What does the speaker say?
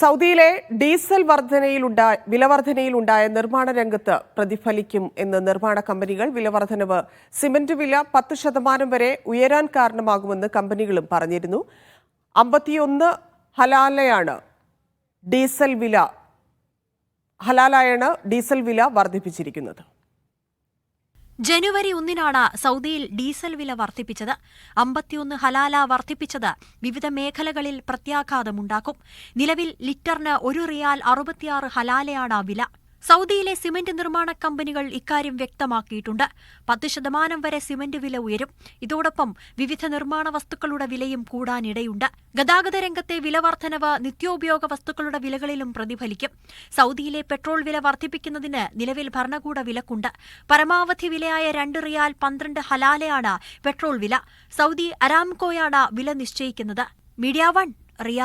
സൗദിയിലെ ഡീസൽ വർധനയിലുണ്ടായ വിലവർധനയിലുണ്ടായ നിർമ്മാണ രംഗത്ത് പ്രതിഫലിക്കും എന്ന് നിർമ്മാണ കമ്പനികൾ വിലവർധനവ്. സിമന്റ് വില പത്ത് ശതമാനം വരെ ഉയരാൻ കാരണമാകുമെന്ന് കമ്പനികളും പറഞ്ഞിരുന്നു. അമ്പത്തിയൊന്ന് ഹലാലയാണ് ഡീസൽ വില ഹലാലായാണ് ഡീസൽ വില വർദ്ധിപ്പിച്ചിരിക്കുന്നത്. ജനുവരി ഒന്നിനാണ് സൗദിയിൽ ഡീസൽ വില വർദ്ധിപ്പിച്ചത്. അമ്പത്തിയൊന്ന് ഹലാല വർദ്ധിപ്പിച്ചത് വിവിധ മേഖലകളിൽ പ്രത്യാഘാതമുണ്ടാക്കും. നിലവിൽ ലിറ്ററിന് ഒരു റിയാൽ അറുപത്തിയാറ് ഹലാലയാണ് വില. സൗദിയിലെ സിമന്റ് നിർമ്മാണ കമ്പനികൾ ഇക്കാര്യം വ്യക്തമാക്കിയിട്ടുണ്ട്. പത്ത് ശതമാനം വരെ സിമന്റ് വില ഉയരും. ഇതോടൊപ്പം വിവിധ നിർമ്മാണ വസ്തുക്കളുടെ വിലയും കൂടാനിടയുണ്ട്. ഗതാഗത രംഗത്തെ വില വർധനവ് നിത്യോപയോഗ വസ്തുക്കളുടെ വിലകളിലും പ്രതിഫലിക്കും. സൗദിയിലെ പെട്രോൾ വില വർദ്ധിപ്പിക്കുന്നതിന് നിലവിൽ ഭരണകൂട വിലക്കുണ്ട്. പരമാവധി വിലയായ രണ്ട് റിയാൽ പന്ത്രണ്ട് ഹലാലയാണ് പെട്രോൾ വില. സൗദി അരാംകോയാണ് വില നിശ്ചയിക്കുന്നത്. മീഡിയ വൺ റിയാ